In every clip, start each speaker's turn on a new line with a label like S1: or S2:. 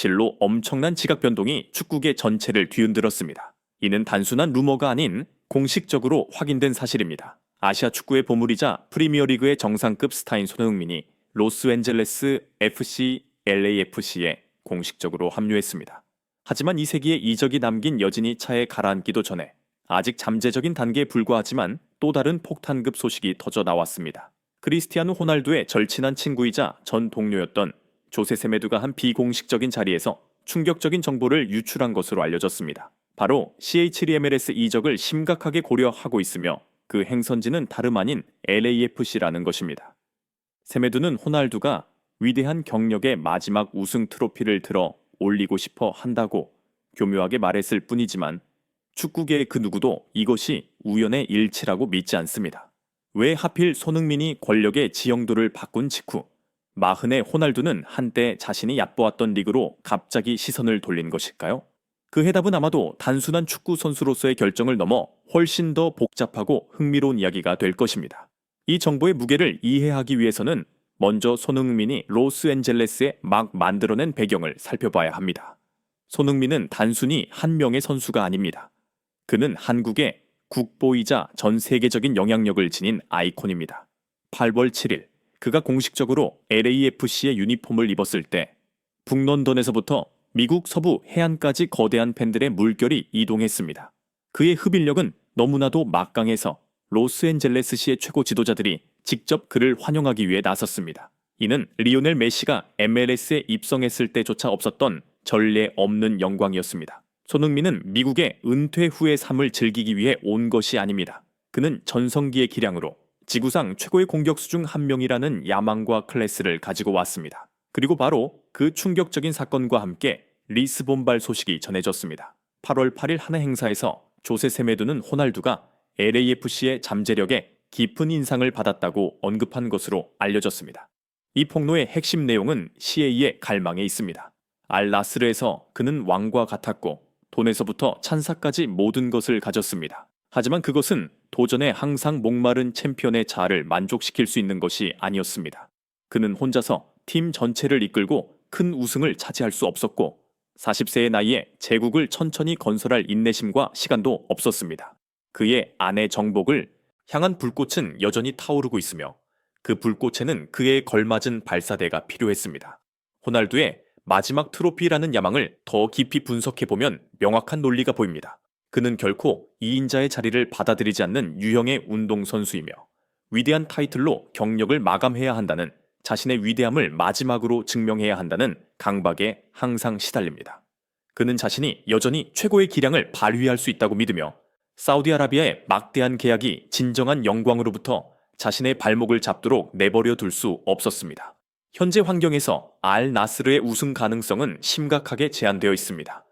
S1: 실로 엄청난 지각 변동이 축구계 전체를 뒤흔들었습니다. 이는 단순한 루머가 아닌 공식적으로 확인된 사실입니다. 아시아 축구의 보물이자 프리미어리그의 정상급 스타인 손흥민이 로스앤젤레스 FC LAFC에 공식적으로 합류했습니다. 하지만 이 세기의 이적이 남긴 여진이 차에 가라앉기도 전에 아직 잠재적인 단계에 불과하지만 또 다른 폭탄급 소식이 터져 나왔습니다. 크리스티아누 호날두의 절친한 친구이자 전 동료였던 조세 세메두가 한 비공식적인 자리에서 충격적인 정보를 유출한 것으로 알려졌습니다. 바로 CH2MLS 이적을 심각하게 고려하고 있으며 그 행선지는 다름 아닌 LAFC라는 것입니다. 세메두는 호날두가 위대한 경력의 마지막 우승 트로피를 들어 올리고 싶어 한다고 교묘하게 말했을 뿐이지만 축구계의 그 누구도 이것이 우연의 일치라고 믿지 않습니다. 왜 하필 손흥민이 권력의 지형도를 바꾼 직후 마흔의 호날두는 한때 자신이 얕보았던 리그로 갑자기 시선을 돌린 것일까요? 그 해답은 아마도 단순한 축구 선수로서의 결정을 넘어 훨씬 더 복잡하고 흥미로운 이야기가 될 것입니다. 이 정보의 무게를 이해하기 위해서는 먼저 손흥민이 로스앤젤레스에 막 만들어낸 배경을 살펴봐야 합니다. 손흥민은 단순히 한 명의 선수가 아닙니다. 그는 한국의 국보이자 전 세계적인 영향력을 지닌 아이콘입니다. 8월 7일 그가 공식적으로 LAFC의 유니폼을 입었을 때 북런던에서부터 미국 서부 해안까지 거대한 팬들의 물결이 이동했습니다. 그의 흡인력은 너무나도 막강해서 로스앤젤레스시의 최고 지도자들이 직접 그를 환영하기 위해 나섰습니다. 이는 리오넬 메시가 MLS에 입성했을 때조차 없었던 전례 없는 영광이었습니다. 손흥민은 미국의 은퇴 후의 삶을 즐기기 위해 온 것이 아닙니다. 그는 전성기의 기량으로 지구상 최고의 공격수 중 한 명이라는 야망과 클래스를 가지고 왔습니다. 그리고 바로 그 충격적인 사건과 함께 리스본발 소식이 전해졌습니다. 8월 8일 하나 행사에서 조세 세메두는 호날두가 LAFC의 잠재력에 깊은 인상을 받았다고 언급한 것으로 알려졌습니다. 이 폭로의 핵심 내용은 CA의 갈망에 있습니다. 알 나스르에서 그는 왕과 같았고 돈에서부터 찬사까지 모든 것을 가졌습니다. 하지만 그것은 도전에 항상 목마른 챔피언의 자아를 만족시킬 수 있는 것이 아니었습니다. 그는 혼자서 팀 전체를 이끌고 큰 우승을 차지할 수 없었고 40세의 나이에 제국을 천천히 건설할 인내심과 시간도 없었습니다. 그의 아내 정복을 향한 불꽃은 여전히 타오르고 있으며 그 불꽃에는 그에 걸맞은 발사대가 필요했습니다. 호날두의 마지막 트로피라는 야망을 더 깊이 분석해보면 명확한 논리가 보입니다. 그는 결코 2인자의 자리를 받아들이지 않는 유형의 운동선수이며 위대한 타이틀로 경력을 마감해야 한다는 자신의 위대함을 마지막으로 증명해야 한다는 강박에 항상 시달립니다. 그는 자신이 여전히 최고의 기량을 발휘할 수 있다고 믿으며 사우디아라비아의 막대한 계약이 진정한 영광으로부터 자신의 발목을 잡도록 내버려 둘 수 없었습니다. 현재 환경에서 알 나스르의 우승 가능성은 심각하게 제한되어 있습니다.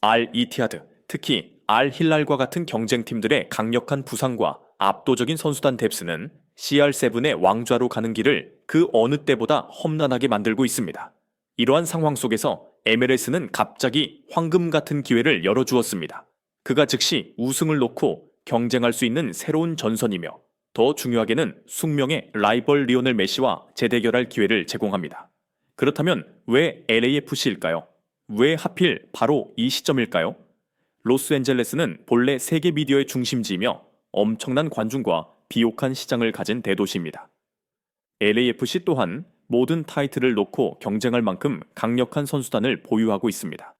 S1: 알 이티하드, 특히 알 힐랄과 같은 경쟁팀들의 강력한 부상과 압도적인 선수단 뎁스는 CR7의 왕좌로 가는 길을 그 어느 때보다 험난하게 만들고 있습니다. 이러한 상황 속에서 MLS는 갑자기 황금 같은 기회를 열어주었습니다. 그가 즉시 우승을 놓고 경쟁할 수 있는 새로운 전선이며 더 중요하게는 숙명의 라이벌 리오넬 메시와 재대결할 기회를 제공합니다. 그렇다면 왜 LAFC일까요? 왜 하필 바로 이 시점일까요? 로스앤젤레스는 본래 세계 미디어의 중심지이며 엄청난 관중과 비옥한 시장을 가진 대도시입니다. LAFC 또한 모든 타이틀을 놓고 경쟁할 만큼 강력한 선수단을 보유하고 있습니다.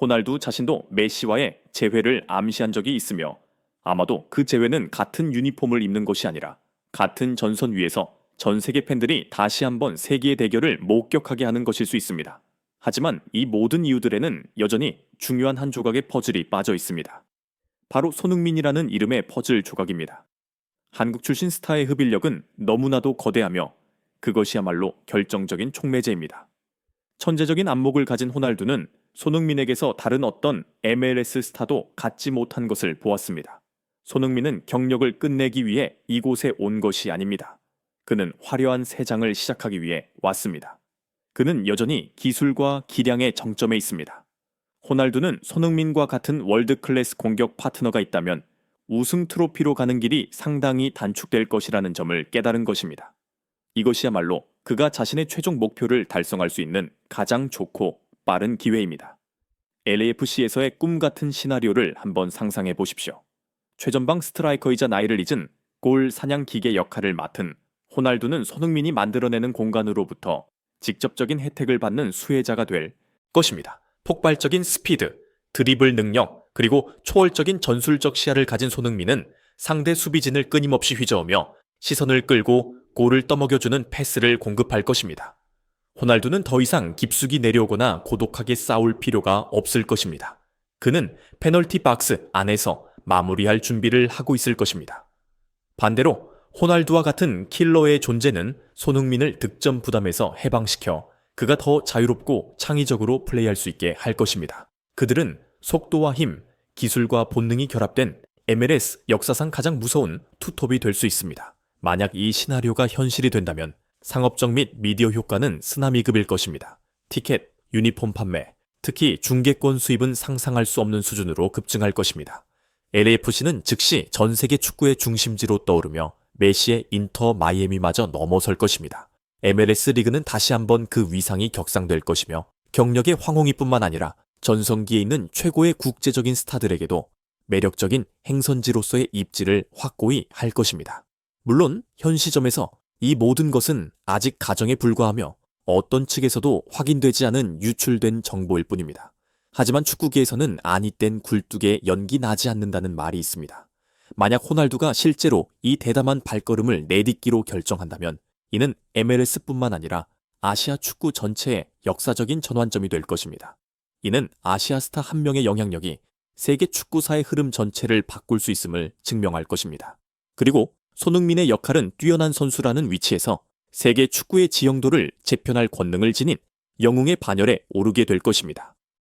S1: 호날두 자신도 메시와의 재회를 암시한 적이 있으며 아마도 그 재회는 같은 유니폼을 입는 것이 아니라 같은 전선 위에서 전 세계 팬들이 다시 한번 세계의 대결을 목격하게 하는 것일 수 있습니다. 하지만 이 모든 이유들에는 여전히 중요한 한 조각의 퍼즐이 빠져 있습니다. 바로 손흥민이라는 이름의 퍼즐 조각입니다. 한국 출신 스타의 흡인력은 너무나도 거대하며 그것이야말로 결정적인 촉매제입니다. 천재적인 안목을 가진 호날두는 손흥민에게서 다른 어떤 MLS 스타도 갖지 못한 것을 보았습니다. 손흥민은 경력을 끝내기 위해 이곳에 온 것이 아닙니다. 그는 화려한 새 장을 시작하기 위해 왔습니다. 그는 여전히 기술과 기량의 정점에 있습니다. 호날두는 손흥민과 같은 월드 클래스 공격 파트너가 있다면 우승 트로피로 가는 길이 상당히 단축될 것이라는 점을 깨달은 것입니다. 이것이야말로 그가 자신의 최종 목표를 달성할 수 있는 가장 좋고 빠른 기회입니다. LAFC에서의 꿈 같은 시나리오를 한번 상상해 보십시오. 최전방 스트라이커이자 나이를 잊은 골 사냥 기계 역할을 맡은 호날두는 손흥민이 만들어내는 공간으로부터 직접적인 혜택을 받는 수혜자가 될 것입니다. 폭발적인 스피드, 드리블 능력, 그리고 초월적인 전술적 시야를 가진 손흥민은 상대 수비진을 끊임없이 휘저으며 시선을 끌고 골을 떠먹여주는 패스를 공급할 것입니다. 호날두는 더 이상 깊숙이 내려오거나 고독하게 싸울 필요가 없을 것입니다. 그는 페널티 박스 안에서 마무리할 준비를 하고 있을 것입니다. 반대로 호날두와 같은 킬러의 존재는 손흥민을 득점 부담에서 해방시켜 그가 더 자유롭고 창의적으로 플레이할 수 있게 할 것입니다. 그들은 속도와 힘, 기술과 본능이 결합된 MLS 역사상 가장 무서운 투톱이 될 수 있습니다. 만약 이 시나리오가 현실이 된다면 상업적 및 미디어 효과는 쓰나미급일 것입니다. 티켓, 유니폼 판매, 특히 중계권 수입은 상상할 수 없는 수준으로 급증할 것입니다. LAFC는 즉시 전 세계 축구의 중심지로 떠오르며 메시의 인터 마이애미마저 넘어설 것입니다. MLS 리그는 다시 한번 그 위상이 격상될 것이며 경력의 황홍이뿐만 아니라 전성기에 있는 최고의 국제적인 스타들에게도 매력적인 행선지로서의 입지를 확고히 할 것입니다. 물론 현 시점에서 이 모든 것은 아직 가정에 불과하며 어떤 측에서도 확인되지 않은 유출된 정보일 뿐입니다. 하지만 축구계에서는 아니 땐 굴뚝에 연기 나지 않는다는 말이 있습니다. 만약 호날두가 실제로 이 대담한 발걸음을 내딛기로 결정한다면 이는 MLS뿐만 아니라 아시아 축구 전체의 역사적인 전환점이 될 것입니다. 이는 아시아 스타 한 명의 영향력이 세계 축구사의 흐름 전체를 바꿀 수 있음을 증명할 것입니다. 그리고 손흥민의 역할은 뛰어난 선수라는 위치에서 세계 축구의 지형도를 재편할 권능을 지닌 영웅의 반열에 오르게 될 것입니다.